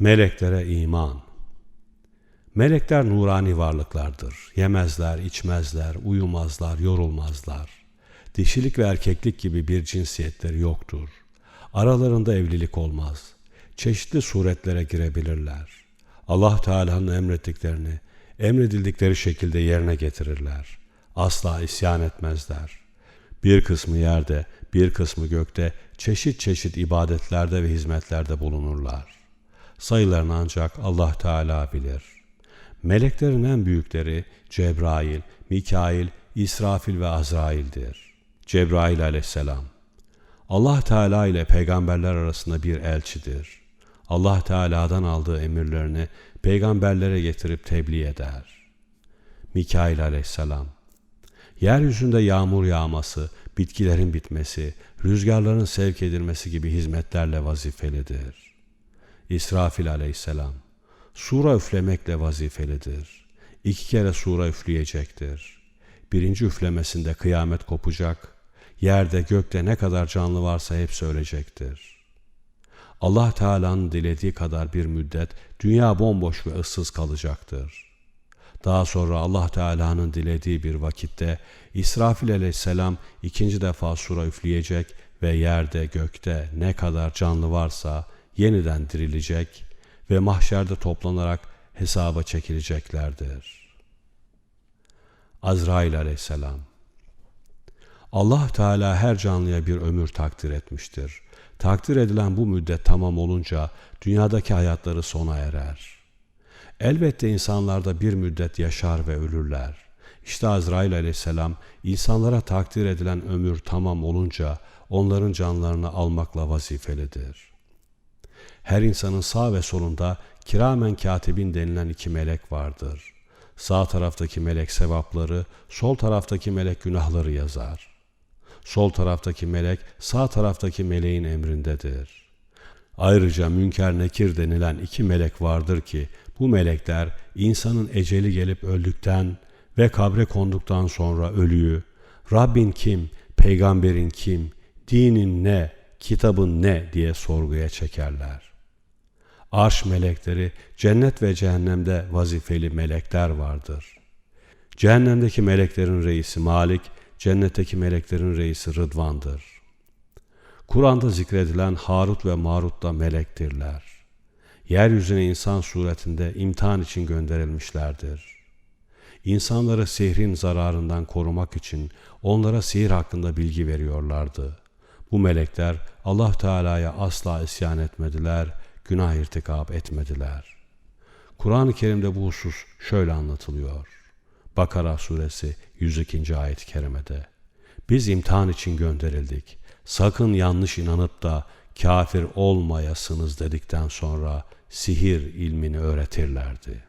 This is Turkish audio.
Meleklere iman. Melekler nurani varlıklardır. Yemezler, içmezler, uyumazlar, yorulmazlar. Dişilik ve erkeklik gibi bir cinsiyetleri yoktur. Aralarında evlilik olmaz. Çeşitli suretlere girebilirler. Allah Teala'nın emrettiklerini emredildikleri şekilde yerine getirirler. Asla isyan etmezler. Bir kısmı yerde, bir kısmı gökte çeşit çeşit ibadetlerde ve hizmetlerde bulunurlar. Sayılarını ancak Allah Teala bilir. Meleklerin en büyükleri Cebrail, Mikail, İsrafil ve Azrail'dir. Cebrail aleyhisselam Allah Teala ile peygamberler arasında bir elçidir. Allah Teala'dan aldığı emirlerini peygamberlere getirip tebliğ eder. Mikail aleyhisselam Yeryüzünde yağmur yağması, bitkilerin bitmesi, rüzgarların sevk edilmesi gibi hizmetlerle vazifelidir. İsrafil aleyhisselam Sura üflemekle vazifelidir. İki kere sura üfleyecektir. Birinci üflemesinde kıyamet kopacak, yerde gökte ne kadar canlı varsa hepsi ölecektir. Allah Teala'nın dilediği kadar bir müddet dünya bomboş ve ıssız kalacaktır. Daha sonra Allah Teala'nın dilediği bir vakitte İsrafil aleyhisselam ikinci defa sura üfleyecek ve yerde gökte ne kadar canlı varsa yeniden dirilecek ve mahşerde toplanarak hesaba çekileceklerdir. Azrail aleyhisselam Allah Teala her canlıya bir ömür takdir etmiştir. Takdir edilen bu müddet tamam olunca dünyadaki hayatları sona erer. Elbette insanlarda bir müddet yaşar ve ölürler. İşte Azrail aleyhisselam insanlara takdir edilen ömür tamam olunca onların canlarını almakla vazifelidir. Her insanın sağ ve solunda kiramen katibin denilen iki melek vardır. Sağ taraftaki melek sevapları, sol taraftaki melek günahları yazar. Sol taraftaki melek sağ taraftaki meleğin emrindedir. Ayrıca münker nekir denilen iki melek vardır ki bu melekler insanın eceli gelip öldükten ve kabre konduktan sonra ölüyü, Rabbin kim, peygamberin kim, dinin ne, kitabın ne diye sorguya çekerler. Arş melekleri cennet ve cehennemde vazifeli melekler vardır. Cehennemdeki meleklerin reisi Malik, cennetteki meleklerin reisi Rıdvan'dır. Kur'an'da zikredilen Harut ve Marut da melektirler. Yeryüzüne insan suretinde imtihan için gönderilmişlerdir. İnsanları sihrin zararından korumak için onlara sihir hakkında bilgi veriyorlardı. Bu melekler Allah Teala'ya asla isyan etmediler, günah irtikap etmediler. Kur'an-ı Kerim'de bu husus şöyle anlatılıyor. Bakara suresi 102. ayet-i kerimede. Biz imtihan için gönderildik. Sakın yanlış inanıp da kafir olmayasınız dedikten sonra sihir ilmini öğretirlerdi.